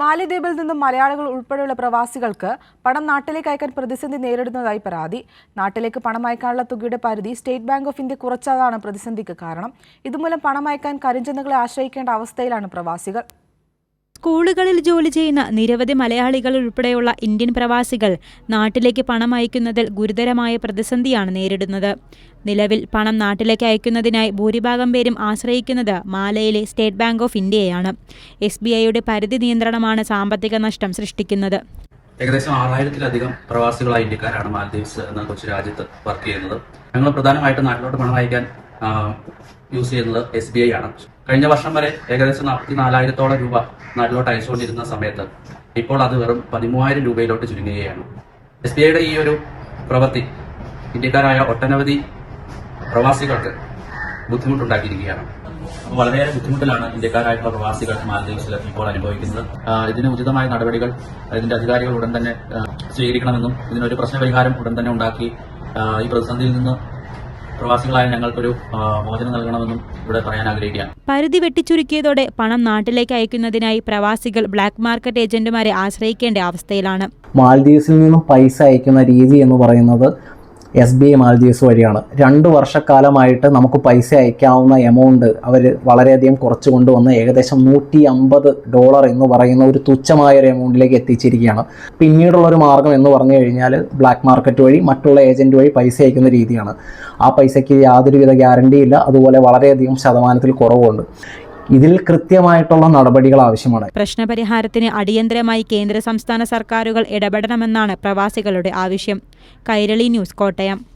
മാലിദ്വീപിൽ നിന്നും മലയാളികൾ ഉൾപ്പെടെയുള്ള പ്രവാസികൾക്ക് പണം നാട്ടിലേക്ക് അയക്കാൻ പ്രതിസന്ധി നേരിടുന്നതായി പരാതി. നാട്ടിലേക്ക് പണം അയക്കാനുള്ള തുകയുടെ പരിധി സ്റ്റേറ്റ് ബാങ്ക് ഓഫ് ഇന്ത്യ കുറച്ചതാണ് പ്രതിസന്ധിക്ക് കാരണം. ഇതുമൂലം പണം അയക്കാൻ കരിഞ്ചന്തകളെ ആശ്രയിക്കേണ്ട അവസ്ഥയിലാണ് പ്രവാസികൾ. സ്കൂളുകളിൽ ജോലി ചെയ്യുന്ന നിരവധി മലയാളികൾ ഉൾപ്പെടെയുള്ള ഇന്ത്യൻ പ്രവാസികൾ നാട്ടിലേക്ക് പണം അയക്കുന്നതിൽ ഗുരുതരമായ പ്രതിസന്ധിയാണ് നേരിടുന്നത്. നിലവിൽ പണം നാട്ടിലേക്ക് അയക്കുന്നതിനായി ഭൂരിഭാഗം പേരും ആശ്രയിക്കുന്നത് മാലയിലെ സ്റ്റേറ്റ് ബാങ്ക് ഓഫ് ഇന്ത്യയാണ് എസ് ബി ഐയുടെ പരിധി നിയന്ത്രണമാണ് സാമ്പത്തിക നഷ്ടം സൃഷ്ടിക്കുന്നത്. ഏകദേശം ആറായിരത്തിലധികം പ്രവാസികളായ ഇന്ത്യക്കാരാണ് മാലദ്വീപ്സ് എന്ന കൊച്ചു രാജ്യത്ത് വർക്ക് ചെയ്യുന്നത്. ഞങ്ങൾ പ്രധാനമായിട്ടും നാട്ടിലോട്ട് പണം അയക്കാൻ യൂസ് ചെയ്യുന്നത് എസ് ബി ഐ ആണ്. കഴിഞ്ഞ വർഷം വരെ ഏകദേശം നാൽപ്പത്തി നാലായിരത്തോളം രൂപ നാട്ടിലോട്ട് അയച്ചുകൊണ്ടിരുന്ന സമയത്ത് ഇപ്പോൾ അത് വെറും പതിമൂവായിരം രൂപയിലോട്ട് ചുരുങ്ങുകയാണ്. എസ് ബി ഐയുടെ ഈ ഒരു പ്രവൃത്തി ഇന്ത്യക്കാരായ ഒട്ടനവധി പ്രവാസികൾക്ക് ബുദ്ധിമുട്ടുണ്ടാക്കിയിരിക്കുകയാണ്. വളരെയേറെ ബുദ്ധിമുട്ടിലാണ് ഇന്ത്യക്കാരായിട്ടുള്ള പ്രവാസികൾ മാലദ്വീപ്സിൽ ഇപ്പോൾ അനുഭവിക്കുന്നത്. ഇതിന് ഉചിതമായ നടപടികൾ ഇതിന്റെ അധികാരികൾ ഉടൻ തന്നെ സ്വീകരിക്കണമെന്നും ഇതിനൊരു പ്രശ്നപരിഹാരം ഉടൻ തന്നെ ഉണ്ടാക്കി ഈ പ്രതിസന്ധിയിൽ നിന്ന് പ്രവാസികളായ ഞങ്ങൾക്കൊരു മോചനം നൽകണമെന്നും ഇവിടെ പറയാൻ ആഗ്രഹിക്കുകയാണ്. പരിധി വെട്ടിച്ചുരുക്കിയതോടെ പണം നാട്ടിലേക്ക് അയക്കുന്നതിനായി പ്രവാസികൾ ബ്ലാക്ക് മാർക്കറ്റ് ഏജന്റുമാരെ ആശ്രയിക്കേണ്ട അവസ്ഥയിലാണ്. മാൽദീവ്സിൽ നിന്നും പൈസ അയക്കുന്ന രീതി എന്ന് പറയുന്നത് എസ് ബി ഐ മാൽദീവ്സ് വഴിയാണ്. രണ്ട് വർഷക്കാലമായിട്ട് നമുക്ക് പൈസ അയക്കാവുന്ന എമൗണ്ട് അവർ വളരെയധികം കുറച്ച് കൊണ്ടുവന്ന് ഏകദേശം നൂറ്റി അമ്പത് ഡോളർ എന്ന് പറയുന്ന ഒരു തുച്ഛമായ ഒരു എമൗണ്ടിലേക്ക് എത്തിച്ചിരിക്കുകയാണ്. പിന്നീടുള്ള ഒരു മാർഗം എന്ന് പറഞ്ഞു കഴിഞ്ഞാൽ ബ്ലാക്ക് മാർക്കറ്റ് വഴി മറ്റുള്ള ഏജന്റ് വഴി പൈസ അയക്കുന്ന രീതിയാണ്. ആ പൈസയ്ക്ക് യാതൊരുവിധ ഗ്യാരണ്ടി ഇല്ല. അതുപോലെ വളരെയധികം ശതമാനത്തിൽ കുറവുണ്ട്. ഇതിൽ കൃത്യമായിട്ടുള്ള നടപടികൾ ആവശ്യമാണ്. പ്രശ്നപരിഹാരത്തിന് അടിയന്തരമായി കേന്ദ്ര സംസ്ഥാന സർക്കാരുകൾ ഇടപെടണമെന്നാണ് പ്രവാസികളുടെ ആവശ്യം. കൈരളി ന്യൂസ് കോട്ടയം.